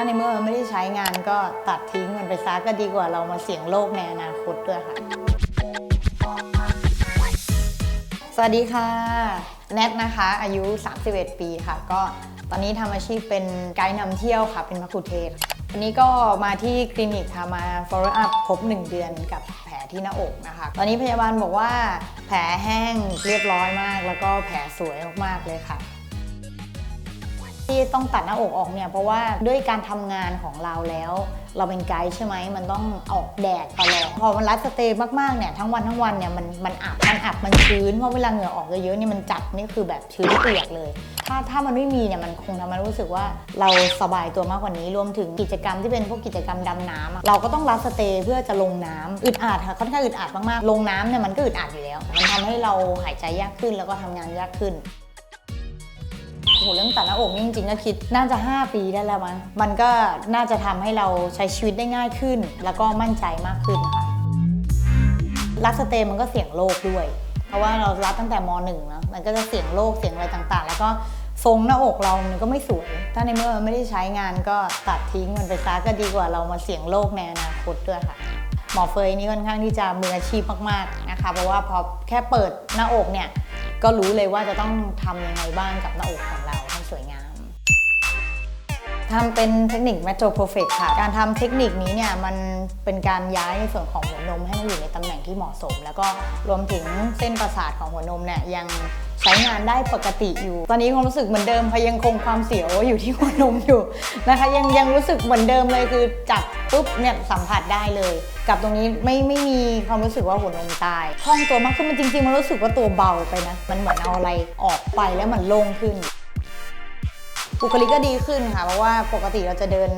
ถ้าในเมื่อมันไม่ได้ใช้งานก็ตัดทิ้งมันไปซะก็ดีกว่าเรามาเสี่ยงโลกในอนาคตด้วยค่ะ สวัสดีค่ะ แนทนะคะ อายุ 31 ปีค่ะ ก็ตอนนี้ทำอาชีพเป็นไกด์นำเที่ยวค่ะ เป็นมักคุเทศก์วันนี้ก็มาที่คลินิกค่ะมา follow up ครบ 1 เดือนกับแผลที่หน้าอกนะคะ ตอนนี้พยาบาลบอกว่าแผลแห้งเรียบร้อยมาก แล้วก็แผลสวยมากๆเลยค่ะ ที่ต้องตัดหน้าอกออกเนี่ยเพราะว่าด้วยการทำงานของเราแล้ว เราเป็นไกด์ใช่ไหมมันต้องออกแดดตลอดพอมันรัดสเตย์มากๆเนี่ยทั้งวันทั้งวันเนี่ยมันมันอับมันอับมันชื้นเพราะเวลาเหงื่อออกเยอะๆเนี่ยมันจัดนี่คือแบบชื้นเปียกเลย ถ้าถ้ามันไม่มีเนี่ยมันคงทำให้รู้สึกว่าเราสบายตัวมากกว่านี้รวมถึงกิจกรรมที่เป็นพวกกิจกรรมดำน้ำเราก็ต้องรัดสเตย์เพื่อจะลงน้ำอึดอัดค่ะค่อนข้างอึดอัดมากๆลงน้ำเนี่ยมันก็อึดอัดอยู่แล้ว มันทำให้เราหายใจยากขึ้นแล้วก็ทำงานยากขึ้น โอ้โหเรื่องตัดหน้าอกนี่จริงๆก็คิดน่าจะ 5 ปีได้แล้วมั้งมันก็น่าจะทำให้เราใช้ชีวิตได้ง่ายขึ้น แล้วก็มั่นใจมากขึ้นค่ะรักสเตย์มันก็เสี่ยงโรคด้วย เพราะว่าเรารับตั้งแต่มหนึ่งเนะมันก็จะเสี่ยงโรคเสี่ยงอะไรต่างๆ แล้วก็ทรงหน้าอกเรามันก็ไม่สวย ถ้าในเมื่อมันไม่ได้ใช้งานก็ตัดทิ้งมันไปซะก็ดีกว่าเรามาเสี่ยงโรคในอนาคตด้วยค่ะ หมอเฟยนี่ค่อนข้างที่จะมืออาชีพมากๆนะคะ เพราะว่าพอแค่เปิดหน้าอกเนี่ย ก็รู้เลยว่าจะต้องทำยังไงบ้างกับหน้าอกของเราให้สวยงามทำเป็นเทคนิค Metro Perfect ค่ะ การทำเทคนิคนี้เนี่ยมันเป็นการย้ายในส่วนของหัวนมให้มันอยู่ในตำแหน่งที่เหมาะสม แล้วก็รวมถึงเส้นประสาทของหัวนมเนี่ยยัง ช้งานได้ปกติอยู่ ตอนนี้ความรู้สึกเหมือนเดิมค่ะยังคงความเสียวอยู่ที่หัวนมอยู่นะคะ ยังยังรู้สึกเหมือนเดิมเลยคือจับปุ๊บเนี่ยสัมผัสได้เลย กับตรงนี้ไม่ไม่มีความรู้สึกว่าหัวนมตายคล่องตัวมากขึ้นมันจริงๆมันรู้สึกว่าตัวเบาไปนะ มันเหมือนเอาอะไรออกไปแล้วมันโล่งขึ้นบุคลิกก็ดีขึ้นค่ะเพราะว่าปกติเราจะเดิน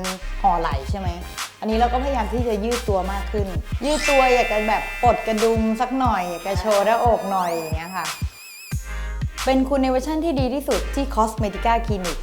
ห่อไหลใช่ไหมอันนี้เราก็พยายามที่จะยืดตัวมากขึ้น ยืดตัวอยากจะแบบปลดกระดุมสักหน่อยอยากจะโชว์หน้าอกหน่อยอย่างเงี้ยค่ะ เป็นคุณในเวอร์ชันที่ดีที่สุดที่ Cosmetica Clinic